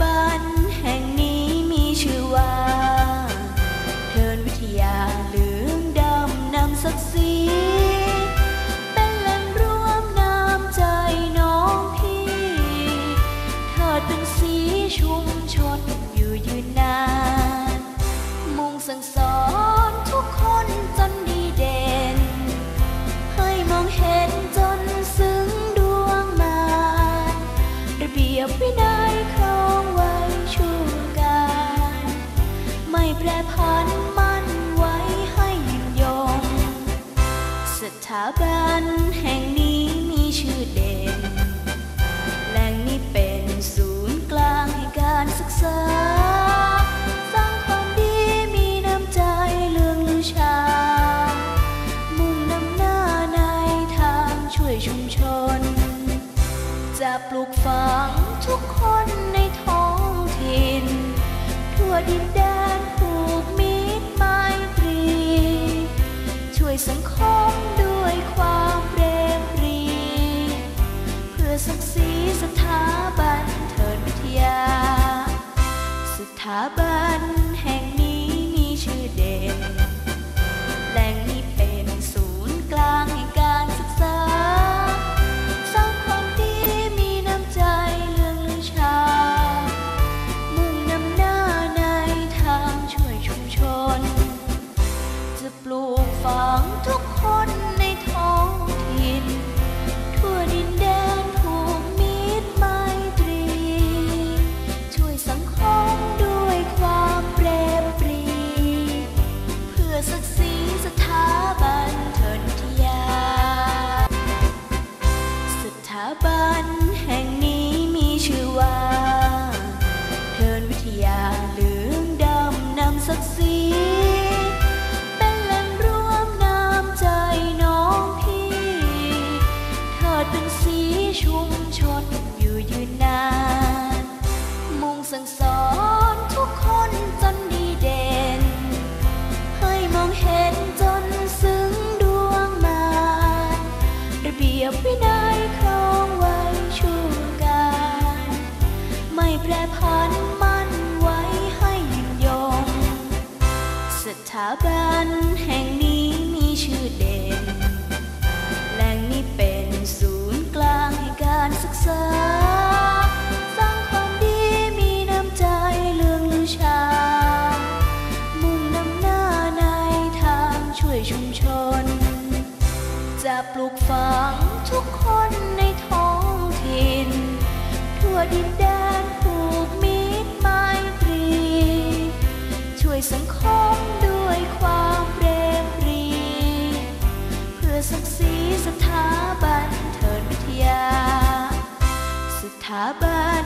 บันแห่งนี้มีชื่อว่าเทินวิทยาเลืองดำนำศักดิ์ศรีเป็นแหล่งรวมน้ำใจน้องพี่เถิดเป็นสีชุมชนอยู่ยืนนาน มุ่งสั่งสอนทุกคนจนดีเด่น ให้มองเห็นจนซึ้งดวงมานระเบียบวินัยครอ แปรผันมั่นไว้ให้ยืนยง สถาบันแห่งนี้มีชื่อเด่น แหล่งนี้เป็นศูนย์กลางแห่งการศึกษา สร้างความดีมีน้ำใจเลื่องลือชา มุ่งนำหน้าในทางช่วยชุมชน จะปลูกฝังทุกคนในท้อง ถาบันแห่งนี้ สถ แปรผันมั่นไว้ให้ยืนยงสถาบันแห่งนี้มีชื่อเด่น แหล่งนี้เป็นศูนย์กลางแห่งการศึกษา สร้างความดีมีน้ำใจเลื่องลือชา มุ่งนำหน้าในทางช่วยชุมชน จะปลูกฝังทุกคนในท้องถิ่น ทั่วดินแดน ศักดิ์ศรีสถาบันเทิดวิทยา สถาบัน